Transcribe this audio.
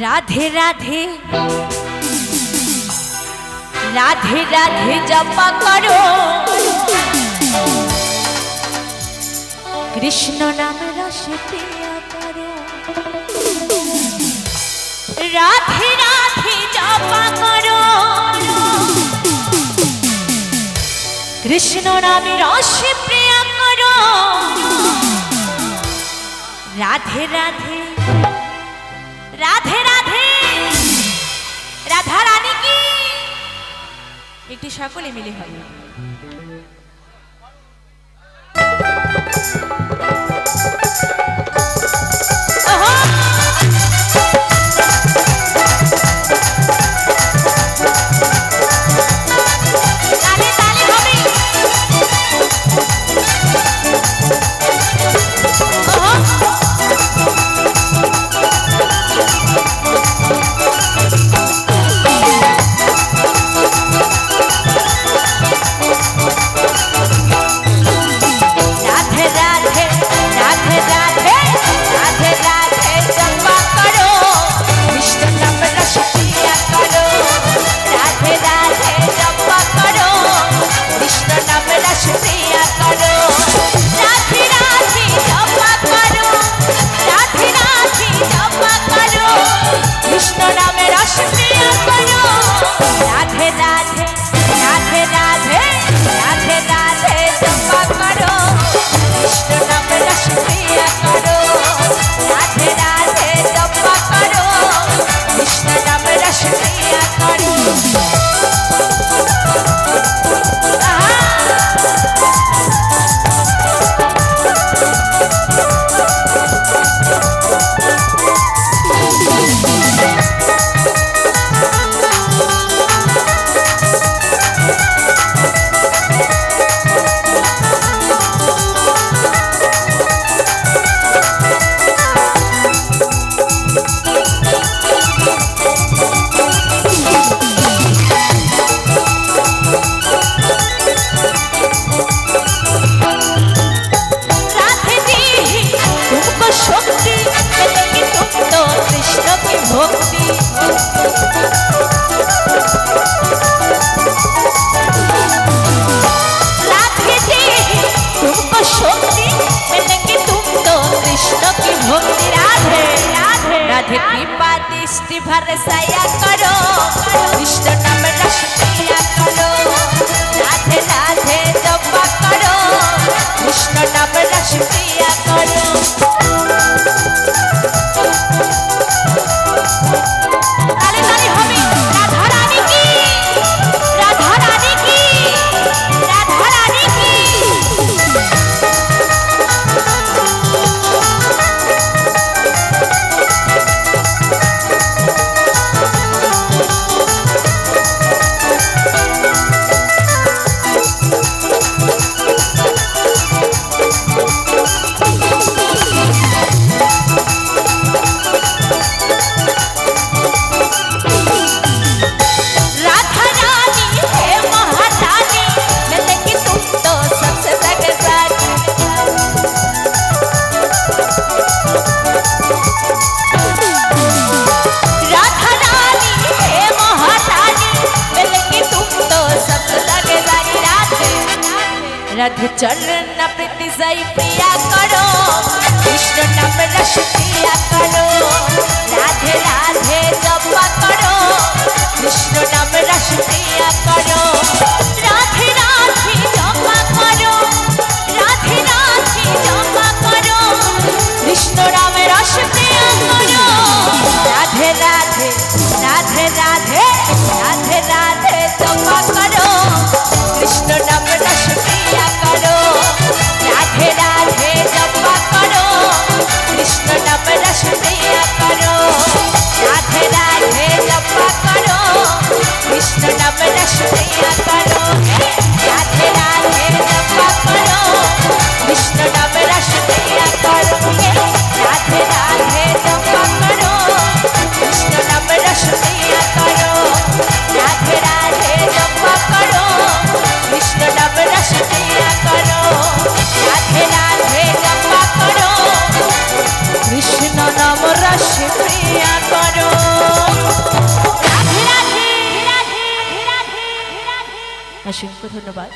রাধে রাধে। রাধে রাধে জপা করো। কৃষ্ণ নাম রসে প্রিয়া করো রাধে রাধে জপা করো। কৃষ্ণ নামে রসে প্রিয়া করো। রাধে রাধে। রাধে রাধে। রাধা রানী কি? একটি সকলে মিলে হয়। ভক্তি तुमको शक्ति मिलेगी तुमको कृष्ण की भक्ति राधे राधे राधे कृपा दृष्टि भरसया करो कृष्ण রাধে চরণ প্রীতি যাই প্রিয়া করো। কৃষ্ণ নাম রস প্রিয়া করো। রাধে রাধে জপা করো। কৃষ্ণ নাম রস প্রিয়া অসংখ্য ধন্যবাদ।